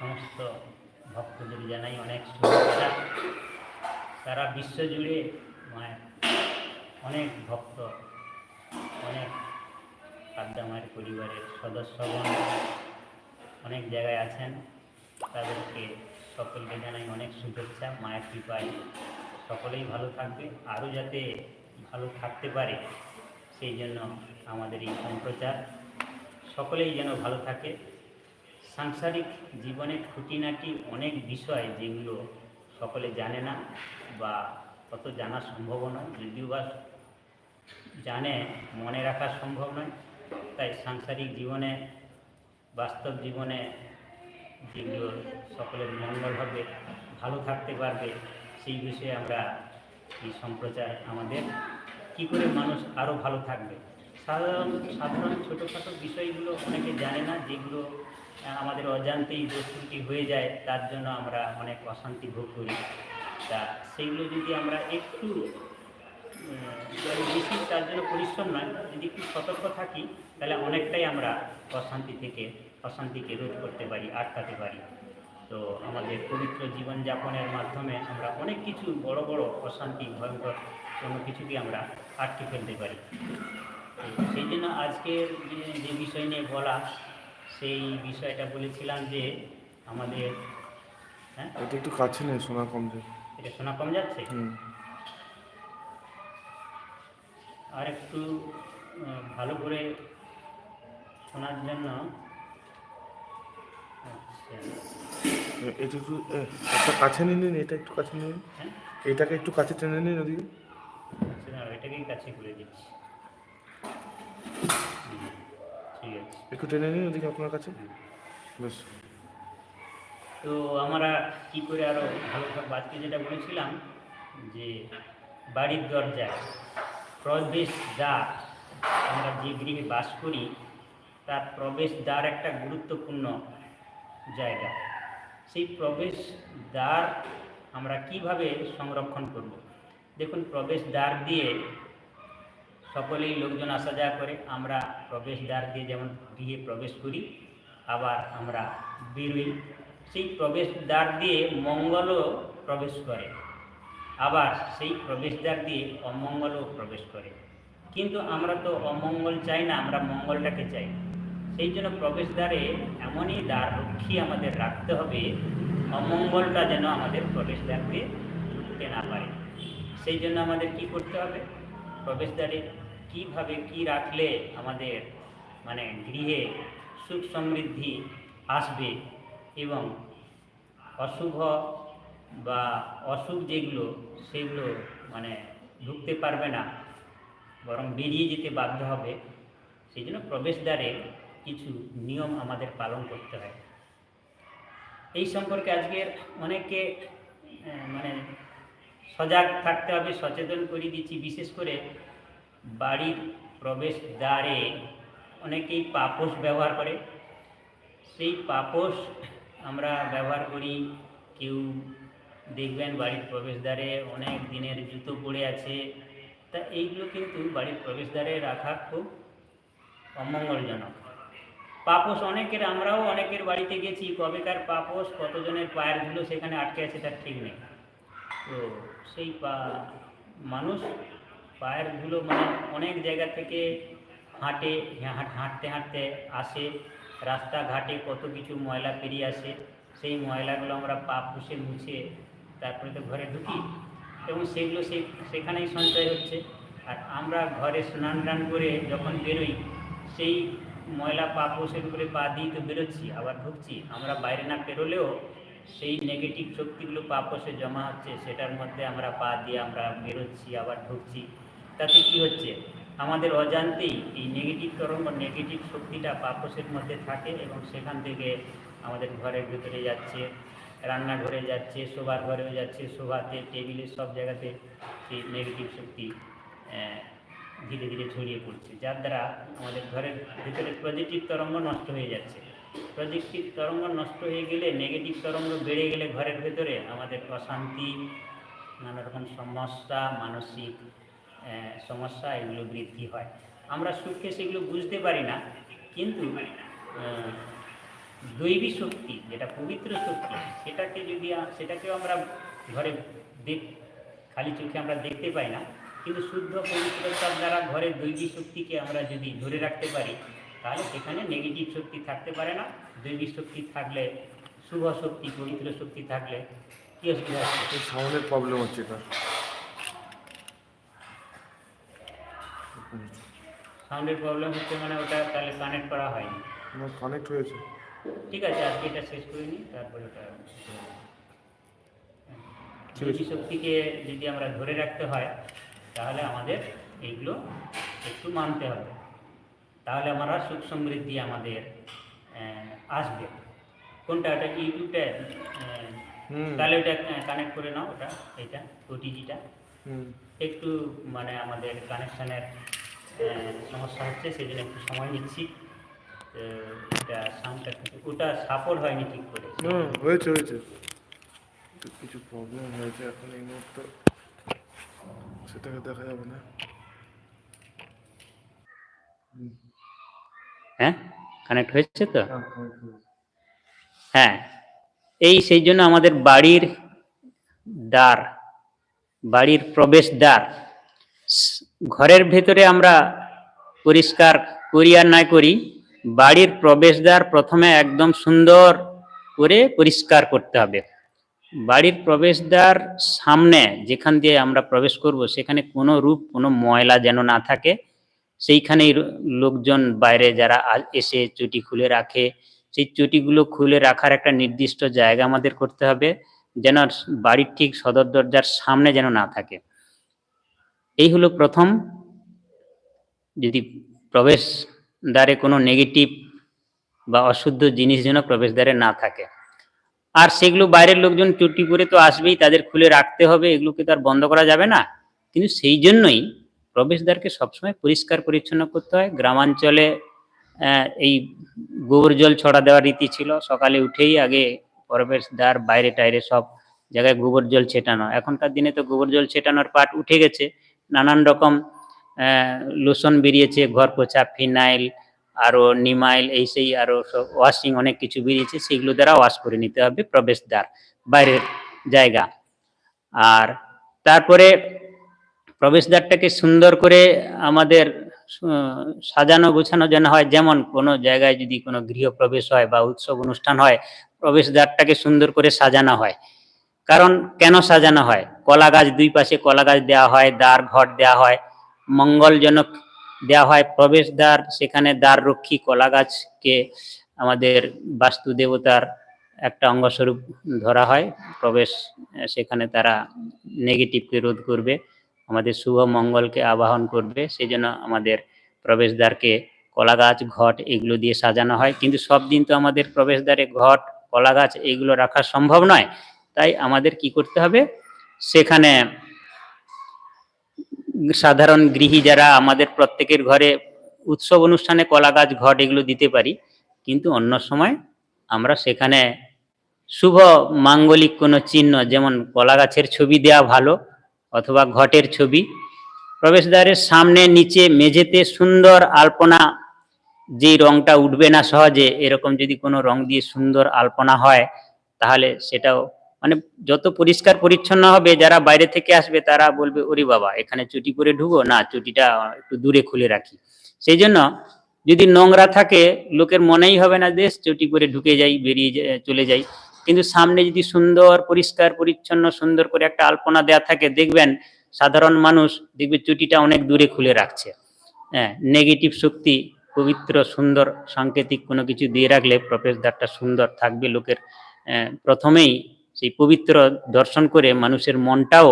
সমস্ত ভক্তদের জানাই অনেক শুভেচ্ছা। সারা বিশ্বজুড়ে মায়ের অনেক ভক্ত, অনেক আড্ডা মায়ের পরিবারের সদস্যগণ অনেক জায়গায় আছেন। তাদেরকে সকলকে জানাই অনেক শুভেচ্ছা। মায়ের কৃপায় সকলেই ভালো থাকবে, আরও যাতে ভালো থাকতে পারে, সেই জন্য আমাদের এই সম্প্রচার। সকলেই যেন ভালো থাকে। সাংসারিক জীবনের খুঁটিনাটি অনেক বিষয় যেগুলো সকলে জানে না বা অত জানা সম্ভব নয়, যদিও বা জানে, মনে রাখা সম্ভব নয়। তাই সাংসারিক জীবনে, বাস্তব জীবনে যেগুলো সকলের মঙ্গল হবে ভালো থাকতে পারবে, সেই বিষয়ে আমরা এই সম্প্রচার আমাদের? কি করে মানুষ আরও ভালো থাকবে? সাধারণ সাধারণ ছোটোখাটো বিষয়গুলো অনেকে জানে না, যেগুলো আমাদের অজান্তেই দোষত্রুটি হয়ে যায়, তার জন্য আমরা অনেক অশান্তি ভোগ করি। তা সেইগুলো যদি আমরা একটু বেশি, তার জন্য পরিশ্রম নয়, যদি একটু সতর্ক থাকি, তাহলে অনেকটাই আমরা অশান্তি থেকে, অশান্তিকে রোধ করতে পারি, আটকাতে পারি। তো আমাদের পবিত্র জীবনযাপনের মাধ্যমে আমরা অনেক কিছু বড় বড় অশান্তি, ভয়ঙ্কর কোনো কিছুকে আমরা আটকে ফেলতে পারি। সেই জন্য আজকের যে- যে বিষয় নিয়ে বলা সেই বিষয়টা বলেছিলাম যে আমাদের হ্যাঁ? এটা একটু কাছে নেই শোনা কম যায় এটা শোনা কম যাচ্ছে? আর একটু ভালো করে শোনার জন্য। আচ্ছা। এটা একটু একটা কাছে নিয়ে নিন এটা একটু কাছে নিন। হ্যাঁ? এটাকে একটু কাছে টেনে নিন ওদিকে। আচ্ছা এটাকেই কাছে করে দিচ্ছি। একটু টেনে নিন ওদিকে আপনার কাছে। বেশ। তো আমরা কি করে আরও ভালো থাকব আজকে যেটা বলেছিলাম যে বাড়ির দরজায় প্রবেশ দ্বার আমরা যে গৃহে বাস করি তার প্রবেশ দ্বার একটা গুরুত্বপূর্ণ জায়গা। সেই প্রবেশ দ্বার আমরা কীভাবে সংরক্ষণ করব? দেখুন প্রবেশ দ্বার দিয়ে সকলেই লোকজন আসা যাওয়া করে, আমরা প্রবেশ দ্বার দিয়ে যেমন গৃহে প্রবেশ করি, আবার আমরা বেরোই। সেই প্রবেশ দ্বার দিয়ে মঙ্গলও প্রবেশ করে, আবার সেই প্রবেশদ্বার দিয়ে অমঙ্গলও প্রবেশ করে। কিন্তু আমরা তো অমঙ্গল চাই না, আমরা মঙ্গলটাকে চাই। সেই জন্য প্রবেশদ্বারে এমনই দ্বার রক্ষী আমাদের রাখতে হবে, অমঙ্গলটা যেন আমাদের প্রবেশদ্বার দিয়ে ঢুকতে না পারে। সেই জন্য আমাদের কি করতে হবে? প্রবেশদ্বারে কীভাবে কি রাখলে আমাদের মানে গৃহে সুখ সমৃদ্ধি আসবে এবং অশুভ বা অসুখ যেগুলো, সেগুলো মানে ঢুকতে পারবে না, বরং বেরিয়ে যেতে বাধ্য হবে, সেই জন্য প্রবেশদ্বারে কিছু নিয়ম আমাদের পালন করতে হয়। এই সম্পর্কে আজকের অনেকে মানে সজাগ থাকতে হবে, সচেতন করে দিচ্ছি, বিশেষ করে বাড়ির প্রবেশদ্বারে অনেকেই পাপোশ ব্যবহার করে। সেই পাপোশ আমরা ব্যবহার করি। কেউ দেখবেন বাড়ির প্রবেশদ্বারে অনেক দিনের জুতো পড়ে আছে। তা এইগুলো কিন্তু বাড়ির প্রবেশদ্বারে রাখা খুব অমঙ্গলজনক। পাপোশ অনেকের, আমরাও অনেকের বাড়িতে গেছি। কবেকার পাপোশ, কতজনের পায়ের ধুলো সেখানে আটকে আছে তার ঠিক নেই। তো সেই পা মানুষ পায়ের ধুলো মানে অনেক জায়গা থেকে হাঁটে হাঁট- হাঁটতে হাঁটতে আসে। রাস্তাঘাটে কত কিছু ময়লা পেরিয়ে আসে। সেই ময়লাগুলো আমরা পা পুষে মুছে তারপরে তো ঘরে ঢুকি। এবং সেগুলো সে, সেখানেই সঞ্চয় হচ্ছে। আর আমরা ঘরে স্নান টান করে যখন বেরোই, সেই ময়লা পা পোষের উপরে পা দিয়ে তো বেরোচ্ছি, আবার ঢুকছি। আমরা বাইরে না বেরোলেও সেই নেগেটিভ শক্তিগুলো পা পোষে জমা হচ্ছে, সেটার মধ্যে আমরা পা দিয়ে আমরা বেরোচ্ছি, আবার ঢুকছি। তাতে কি হচ্ছে? আমাদের অজান্তেই এই নেগেটিভ তরঙ্গ নেগেটিভ শক্তিটা পাপসের মধ্যে থাকে এবং সেখান থেকে আমাদের ঘরের ভিতরে যাচ্ছে, রান্নাঘরে যাচ্ছে, শোবার ঘরেও যাচ্ছে, শোভাতে, টেবিলে সব জায়গাতে সেই নেগেটিভ শক্তি ধীরে ধীরে ছড়িয়ে পড়ছে, যার দ্বারা আমাদের ঘরের ভিতরে পজিটিভ তরঙ্গ নষ্ট হয়ে যাচ্ছে। পজিটিভ তরঙ্গ নষ্ট হয়ে গেলে নেগেটিভ তরঙ্গ বেড়ে গেলে ঘরের ভেতরে আমাদের অশান্তি নানা রকম সমস্যা, মানসিক সমস্যা এগুলো বৃদ্ধি হয়। আমরা সুখে সেগুলো বুঝতে পারি না, কিন্তু দৈবী শক্তি, যেটা পবিত্র শক্তি, সেটাকে যদি সেটাকেও আমরা ঘরে দেখ খালি চোখে আমরা দেখতে পাই না, কিন্তু শুদ্ধ পবিত্রতার দ্বারা ঘরের দৈবী শক্তিকে আমরা যদি ধরে রাখতে পারি, তাহলে সেখানে নেগেটিভ শক্তি থাকতে পারে না। দৈবী শক্তি থাকলে শুভ শক্তি, পবিত্র শক্তি থাকলে কি অসুবিধা প্রবলেম হচ্ছে এটা সাউন্ডের প্রবলেম হচ্ছে মানে ওটা তাহলে কানেক্ট করা হয়নি। আমার কানেক্ট হয়েছে। ঠিক আছে আজকে এটা শেষ করে নিই তারপরে ওটা। দৈবী শক্তিকে যদি আমরা ধরে রাখতে হয় তাহলে আমাদের এইগুলো একটু মানতে হবে। তাহলে আমরা সুখ সমৃদ্ধি আমাদের আসবে। কোনটা ওটা ইউটিউবটা তাহলে ওটা কানেক্ট করে নাও ওটা এটা ওটিজিটা একটু মানে আমাদের কানেকশানের সমস্যা হচ্ছে সেই জন্য একটু সময় নিচ্ছি। এটা সাউন্ডটা কিন্তু ওটা সাপোর্ট হয়নি ঠিক করে। হয়েছে হয়েছে। কিছু প্রবলেম হয়েছে এখন এই মুহূর্তে। সেটাকে দেখা যাবে না। হ্যাঁ? কানেক্ট হয়েছে তো? হ্যাঁ। হ্যাঁ। এই সেই জন্য আমাদের বাড়ির দ্বার বাড়ির প্রবেশ দ্বার ঘরের ভেতরে আমরা পরিষ্কার করি আর না করি, বাড়ির প্রবেশদ্বার প্রথমে একদম সুন্দর করে পরিষ্কার করতে হবে। বাড়ির প্রবেশদ্বার সামনে যেখান দিয়ে আমরা প্রবেশ করব, সেখানে কোনো রূপ, কোনো ময়লা যেন না থাকে। সেইখানেই লোকজন বাইরে যারা এসে চুটি খুলে রাখে, সেই চুটিগুলো খুলে রাখার একটা নির্দিষ্ট জায়গা আমাদের করতে হবে, যেন বাড়ির ঠিক সদর দরজার সামনে যেন না থাকে। এই হলো প্রথম। যদি প্রবেশ দ্বারে কোনো নেগেটিভ বা অশুদ্ধ জিনিস যেন প্রবেশদ্বারে না থাকে। আর সেগুলো বাইরের লোকজন চুটি করে তো আসবেই, তাদের খুলে রাখতে হবে, এগুলোকে তো আর বন্ধ করা যাবে না। কিন্তু সেই জন্যই প্রবেশদ্বারকে সবসময় পরিষ্কার পরিচ্ছন্ন করতে হয়। গ্রামাঞ্চলে এই গোবর জল ছড়া দেওয়ার রীতি ছিল। সকালে উঠেই আগে প্রবেশদ্বার বাইরে টাইরে সব জায়গায় গোবর জল ছেটানো। এখনকার দিনে তো গোবর জল ছেটানোর পাট উঠে গেছে। নানান রকম লোশন বেরিয়েছে ঘর পোছা ফিনাইল আরও নিমাইল, এই সেই আরও সব ওয়াশিং অনেক কিছু বেরিয়েছে, সেগুলো দ্বারা ওয়াশ করে নিতে হবে প্রবেশদ্বার, বাইরের জায়গা। আর তারপরে প্রবেশদ্বারটাকে সুন্দর করে আমাদের সাজানো গোছানো যেন হয়, যেমন কোনো জায়গায় যদি কোনো গৃহ প্রবেশ হয় বা উৎসব অনুষ্ঠান হয়, প্রবেশদ্বারটাকে সুন্দর করে সাজানো হয়। কারণ কেন সাজানো হয়? কলা গাছ দুই পাশে কলা গাছ দেওয়া হয়, দ্বার ঘট দেওয়া হয়, মঙ্গলজনক দেওয়া হয়, প্রবেশদ্বার, সেখানে দ্বার রক্ষী কলা গাছকে আমাদের বাস্তু দেবতার একটা অঙ্গস্বরূপ ধরা হয়, প্রবেশ, সেখানে তারা নেগেটিভকে রোধ করবে, আমাদের শুভ মঙ্গলকে আবাহন করবে সেই জন্য আমাদের প্রবেশদ্বারকে কলা গাছ, ঘট এগুলো দিয়ে সাজানো হয়, কিন্তু সব দিন তো আমাদের প্রবেশদ্বারে ঘট, কলা গাছ এগুলো রাখা সম্ভব নয়, তাই আমাদের কি করতে হবে? সেখানে সাধারণ গৃহী যারা আমাদের প্রত্যেকের ঘরে উৎসব অনুষ্ঠানে কলা গাছ, ঘট এগুলো দিতে পারি। কিন্তু অন্য সময় আমরা সেখানে শুভ মাঙ্গলিক কোনো চিহ্ন, যেমন কলা গাছের ছবি দেওয়া ভালো অথবা ঘটের ছবি, প্রবেশদ্বারের সামনে, নিচে, মেঝেতে সুন্দর আলপনা, যেই রংটা উঠবে না সহজে, এরকম যদি কোনো রং দিয়ে সুন্দর আলপনা হয়, তাহলে সেটাও মানে যত পরিষ্কার পরিচ্ছন্ন হবে, যারা বাইরে থেকে আসবে, তারা বলবে, ওরে বাবা, এখানে চুটি করে ঢুকো। না, চুটিটা একটু দূরে খুলে রাখি। সেই জন্য যদি নোংরা থাকে, লোকের মনেই হবে না দেশ চুটি করে ঢুকে যাই, বেরিয়ে চলে যাই। কিন্তু সামনে যদি সুন্দর, পরিষ্কার, পরিচ্ছন্ন, সুন্দর করে একটা আলপনা দেয়া থাকে, দেখবেন সাধারণ মানুষ দেখবে চুটিটা অনেক দূরে খুলে রাখছে। হ্যাঁ নেগেটিভ শক্তি, পবিত্র, সুন্দর, সাংকেতিক কোনো কিছু দিয়ে রাখলে প্রবেশদ্বারটা সুন্দর থাকবে, লোকের প্রথমেই সেই পবিত্র দর্শন করে মানুষের মনটাও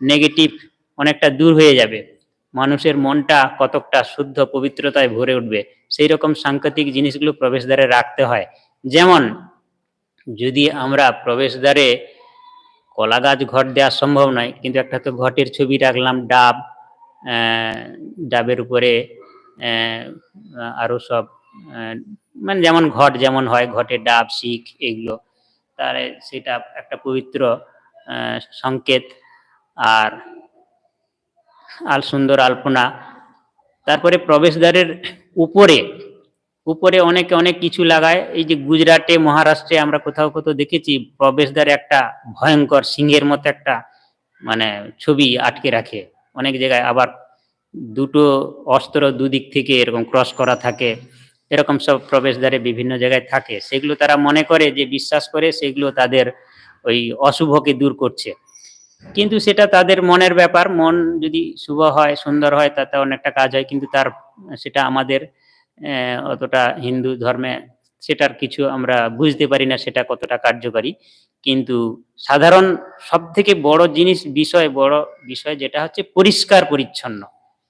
নেগেটিভ অনেকটা দূর হয়ে যাবে। মানুষের মনটা কতকটা শুদ্ধ পবিত্রতায় ভরে উঠবে সেই রকম সাংকেতিক জিনিসগুলো প্রবেশদ্বারে রাখতে হয়। যেমন যদি আমরা প্রবেশদ্বারে কলা গাছ ঘট দেওয়া সম্ভব নয় কিন্তু একটা তো ঘটের ছবি রাখলাম ডাব ডাবের উপরে আহ, আরও সব মানে যেমন ঘট যেমন হয় ঘটে ডাব শিখ এগুলো। তাহলে সেটা একটা পবিত্র সংকেত আর আল সুন্দর আলপনা। তারপরে প্রবেশদ্বারের উপরে উপরে অনেকে অনেক কিছু লাগায়। এই যে গুজরাটে, মহারাষ্ট্রে আমরা কোথাও কোথাও দেখেছি, প্রবেশদ্বারে একটা ভয়ঙ্কর সিংহের মতো একটা মানে ছবি আটকে রাখে। অনেক জায়গায় আবার দুটো অস্ত্র দুদিক থেকে এরকম ক্রস করা থাকে। এরকম সব প্রবেশদ্বারে বিভিন্ন জায়গায় থাকে। সেগুলো তারা মনে করে যে, বিশ্বাস করে সেগুলো তাদের ওই অশুভকে দূর করছে। কিন্তু সেটা তাদের মনের ব্যাপার। মন যদি শুভ হয়, সুন্দর হয় তাতে অনেকটা কাজ হয়। কিন্তু তার, সেটা আমাদের অতটা হিন্দু ধর্মে সেটার কিছু আমরা বুঝতে পারি না সেটা কতটা কার্যকারী। কিন্তু সাধারণ সব থেকে বড় জিনিস, বিষয়, বড় বিষয় যেটা হচ্ছে পরিষ্কার পরিচ্ছন্ন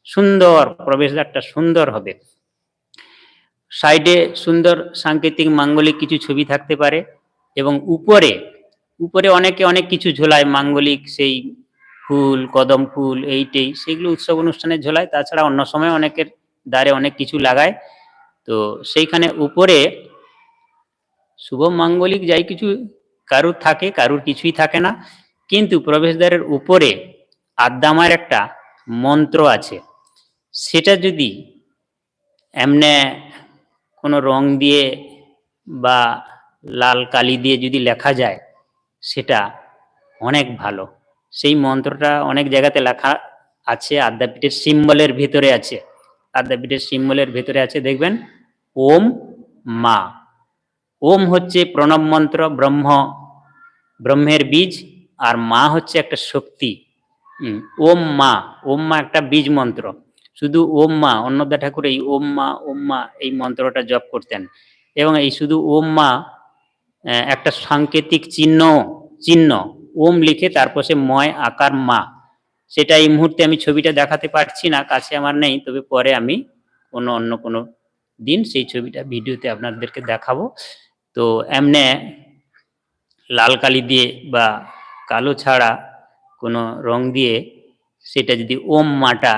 সুন্দর, প্রবেশদ্বারটা সুন্দর হবে। সাইডে সুন্দর সাংকেতিক মাঙ্গলিক কিছু ছবি থাকতে পারে এবং উপরে উপরে অনেকে অনেক কিছু ঝোলায়, মাঙ্গলিক সেই ফুল, কদম ফুল, এইটেই, সেগুলো উৎসব অনুষ্ঠানে ঝোলায়, তাছাড়া অন্য সময় অনেকের দ্বারে অনেক কিছু লাগায়। তো সেইখানে উপরে শুভ মাঙ্গলিক যাই কিছু কারুর থাকে, কারুর কিছুই থাকে না, কিন্তু প্রবেশদ্বারের উপরে আদ্দামার একটা মন্ত্র আছে। সেটা যদি এমনে কোনো রং দিয়ে বা লাল কালি দিয়ে যদি লেখা যায়, সেটা অনেক ভালো। সেই মন্ত্রটা অনেক জায়গাতে লেখা আছে, আদ্যাপীঠের সিম্বলের ভিতরে আছে। আদ্যাপীঠের সিম্বলের ভিতরে আছে, দেখবেন, ওম মা। ওম হচ্ছে প্রণব মন্ত্র, ব্রহ্ম, ব্রহ্মের বীজ, আর মা হচ্ছে একটা শক্তি। ওম মা। ওম মা একটা বীজ মন্ত্র। শুধু ওম মা অন্নদা ঠাকুর এই ওম মা ওম মা এই মন্ত্রটা জপ করতেন। এবং এই শুধু ওম মা একটা সাংকেতিক চিহ্ন চিহ্ন, ওম লিখে তারপর সে ময় আকার মা। সেটা এই মুহূর্তে আমি ছবিটা দেখাতে পারছি না, কাছে আমার নেই, তবে পরে আমি কোনো অন্য কোনো দিন সেই ছবিটা ভিডিওতে আপনাদেরকে দেখাবো। তো এমনে লাল কালি দিয়ে বা কালো ছাড়া কোনো রং দিয়ে সেটা যদি ওম মাটা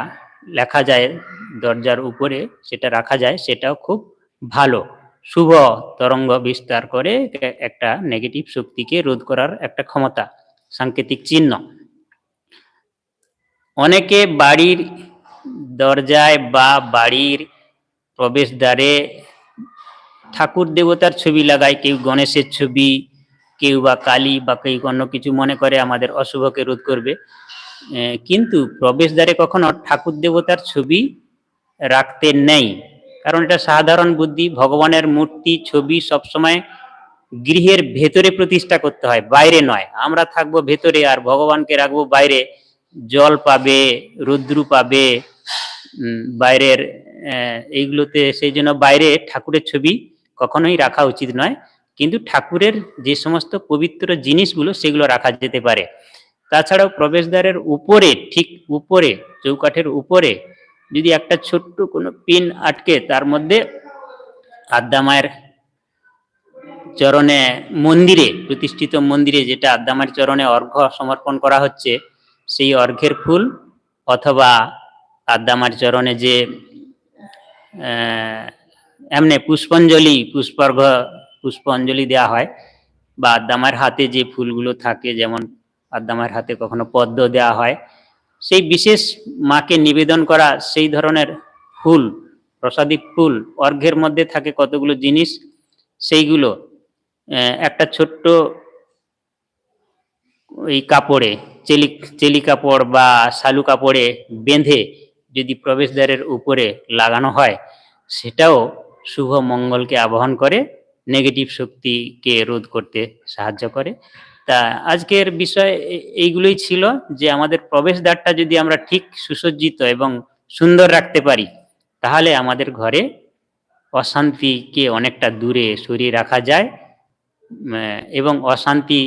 লেখা যায় দরজার উপরে সেটা রাখা যায় সেটাও খুব ভালো। শুভ তরঙ্গ বিস্তার করে একটা নেগেটিভ শক্তিকে রোধ করার একটা ক্ষমতা, সাংকেতিক চিহ্ন। অনেকে বাড়ির দরজায় বা বাড়ির প্রবেশদ্বারে ঠাকুর দেবতার ছবি লাগায়, কেউ গণেশের ছবি, কেউ বা কালী বা কেউ অন্য কিছু মনে করে, আমাদের অশুভকে রোধ করবে। কিন্তু প্রবেশদ্বারে কখনো ঠাকুর দেবতার ছবি রাখতে নেই। কারণ এটা সাধারণ বুদ্ধি, ভগবানের মূর্তি, ছবি সবসময় গৃহের ভেতরে প্রতিষ্ঠা করতে হয়, বাইরে নয়। আমরা থাকব ভেতরে আর ভগবানকে রাখব বাইরে। জল পাবে, রুদ্রু পাবে বাইরের এইগুলোতে সেই জন্য বাইরে ঠাকুরের ছবি কখনোই রাখা উচিত নয়। কিন্তু ঠাকুরের যে সমস্ত পবিত্র জিনিসগুলো সেগুলো রাখা যেতে পারে। তাছাড়াও প্রবেশদ্বারের উপরে, ঠিক উপরে, চৌকাঠের উপরে যদি একটা ছোট্ট কোনো পিন আটকে, তার মধ্যে আদ্দামায়ের চরণে, মন্দিরে, প্রতিষ্ঠিত মন্দিরে যেটা আদ্দামায়ের চরণে অর্ঘ্য সমর্পণ করা হচ্ছে, সেই অর্ঘ্যের ফুল অথবা আদ্দামার চরণে যে এমনি পুষ্পাঞ্জলি পুষ্পার্ঘ পুষ্পাঞ্জলি দেওয়া হয় বা আদ্দামার হাতে যে ফুলগুলো থাকে, যেমন আদ্দামার হাতে কখনো পদ্ম দেওয়া হয়। সেই বিশেষ মাকে নিবেদন করা সেই ধরনের ফুল, প্রসাদিক ফুল, অর্ঘ্যের মধ্যে থাকে কতগুলো জিনিস, সেইগুলো একটা ছোট্ট ওই কাপড়ে, চেলি চেলি কাপড় বা শালু কাপড়ে বেঁধে যদি প্রবেশদ্বারের উপরে লাগানো হয়, সেটাও শুভ মঙ্গলকে আবাহন করে নেগেটিভ শক্তিকে রোধ করতে সাহায্য করে। তা আজকের বিষয় এইগুলোই ছিল যে আমাদের প্রবেশদ্বারটা যদি আমরা ঠিক সুসজ্জিত এবং সুন্দর রাখতে পারি, তাহলে আমাদের ঘরে অশান্তিকে অনেকটা দূরে সরিয়ে রাখা যায়। এবং অশান্তি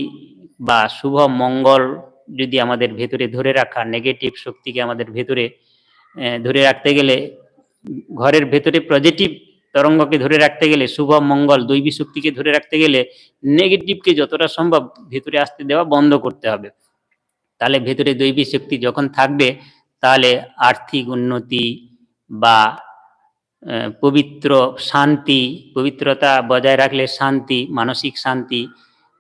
বা শুভ মঙ্গল যদি আমাদের ভেতরে ধরে রাখা নেগেটিভ শক্তিকে আমাদের ভেতরে ধরে রাখতে গেলে ঘরের ভেতরে পজিটিভ তরঙ্গকে ধরে রাখতে গেলে শুভ, মঙ্গল দৈবী শক্তিকে ধরে রাখতে গেলে নেগেটিভকে যতটা সম্ভব ভেতরে আসতে দেওয়া বন্ধ করতে হবে। তাহলে ভেতরে দৈবী শক্তি যখন থাকবে, তাহলে আর্থিক উন্নতি বা পবিত্র শান্তি, পবিত্রতা বজায় রাখলে শান্তি, মানসিক শান্তি,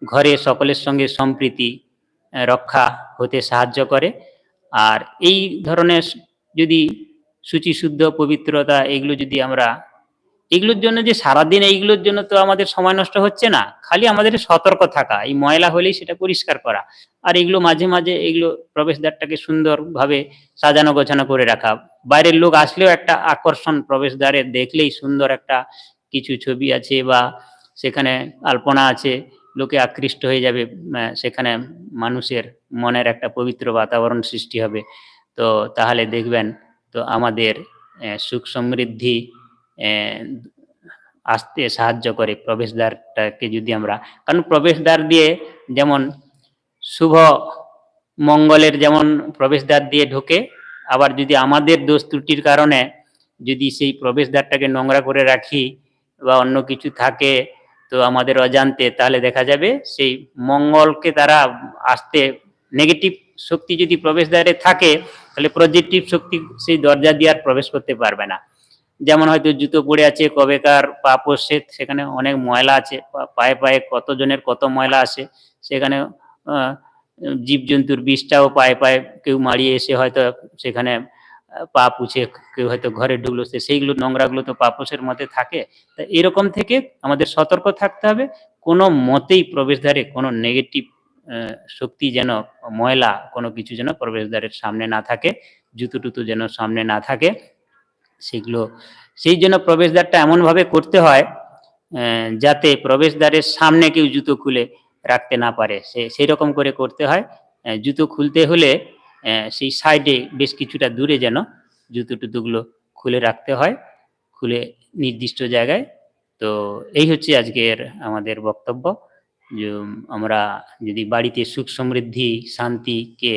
ঘরে সকলের সঙ্গে সম্প্রীতি রক্ষা হতে সাহায্য করে। আর এই ধরনের যদি শুচিশুদ্ধ পবিত্রতা এগুলো যদি আমরা এগুলোর জন্য যে সারাদিন এইগুলোর জন্য তো আমাদের সময় নষ্ট হচ্ছে না, খালি আমাদের সতর্ক থাকা, এই ময়লা হলেই সেটা পরিষ্কার করা। আর এগুলো মাঝে মাঝে এগুলো প্রবেশদ্বারটাকে সুন্দরভাবে সাজানো গোছানো করে রাখা। বাইরের লোক আসলেও একটা আকর্ষণ প্রবেশদ্বারে দেখলেই সুন্দর একটা কিছু ছবি আছে বা সেখানে আলপনা আছে, লোকে আকৃষ্ট হয়ে যাবে সেখানে মানুষের মনের একটা পবিত্র বাতাবরণ সৃষ্টি হবে। তো তাহলে দেখবেন, তো আমাদের সুখ সমৃদ্ধি আসতে সাহায্য করে প্রবেশদ্বারটাকে যদি আমরা, কারণ প্রবেশদ্বার দিয়ে যেমন শুভ মঙ্গলের যেমন প্রবেশদ্বার দিয়ে ঢোকে, আবার যদি আমাদের দোষ ত্রুটির কারণে যদি সেই প্রবেশদ্বারটাকে নোংরা করে রাখি বা অন্য কিছু থাকে তো আমাদের অজান্তে, তাহলে দেখা যাবে সেই মঙ্গলকে তারা আসতে নেগেটিভ শক্তি যদি প্রবেশদ্বারে থাকে, তাহলে পজিটিভ শক্তি সেই দরজা দিয়ে আর প্রবেশ করতে পারবে না। যেমন হয়তো জুতো পড়ে আছে, কবেকার পা পড়ছে সেখানে অনেক ময়লা আছে পায়ে পায়ে কতজনের কত ময়লা আছে, সেখানে জীবজন্তুর বিষটাও পায়ে পায়ে কেউ মারিয়ে এসে হয়তো সেখানে পা পুছে কেউ হয়তো ঘরে ঢুকলো সেইগুলো নোংরাগুলো তো পাপোসের মধ্যে থাকে। তা এরকম থেকে আমাদের সতর্ক থাকতে হবে, কোনো মতেই প্রবেশদ্বারে কোনো নেগেটিভ শক্তি যেন, ময়লা কোনো কিছু যেন প্রবেশদ্বারের সামনে না থাকে, জুতো টুতো যেন সামনে না থাকে। সেগুলো, সেই জন্য প্রবেশদ্বারটা এমনভাবে করতে হয় যাতে প্রবেশদ্বারের সামনে কেউ জুতো খুলে রাখতে না পারে। সে সেই রকম করে করতে হয়। জুতো খুলতে হলে সেই সাইডে বেশ কিছুটা দূরে যেন জুতো টুতোগুলো খুলে রাখতে হয়, খুলে নির্দিষ্ট জায়গায়। তো এই হচ্ছে আজকের আমাদের বক্তব্য। যে, আমরা যদি বাড়িতে সুখ সমৃদ্ধি, শান্তিকে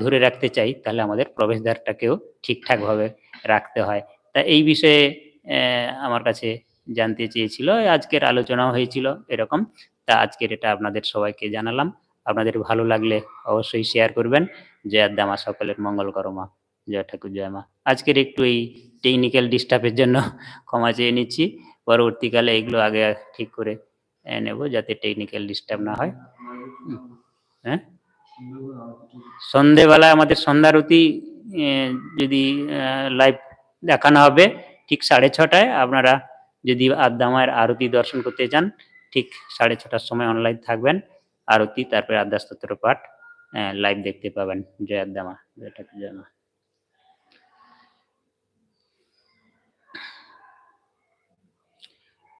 ধরে রাখতে চাই, তাহলে আমাদের প্রবেশদ্বারটাকেও ঠিকঠাকভাবে রাখতে হয়। তা এই বিষয়ে আমার কাছে জানতে চেয়েছিল, আজকের আলোচনাও হয়েছিল এরকম। তা আজকের এটা আপনাদের সবাইকে জানালাম। আপনাদের ভালো লাগলে অবশ্যই শেয়ার করবেন। জয় দামা সকলের মঙ্গল করমা জয় ঠাকুর, জয় মা। আজকের একটু এই টেকনিক্যাল ডিস্টার্বের জন্য ক্ষমা চেয়ে নিচ্ছি। পরবর্তীকালে এগুলো আগে ঠিক করে নেব যাতে টেকনিক্যাল ডিস্টার্ব না হয়। হ্যাঁ? সন্ধেবেলা আমাদের সন্ধ্যারতি যদি লাইভ দেখানো হবে, ঠিক সাড়ে ছটায় আপনারা যদি আদ্দামায়ের আরতি দর্শন করতে চান, ঠিক সাড়ে ছটার সময় অনলাইন থাকবেন। আরতি, তারপরে আদ্যাস্তোত্র পাঠ লাইভ দেখতে পাবেন। জয় আদ্দামা জয় ঠাকুর জয়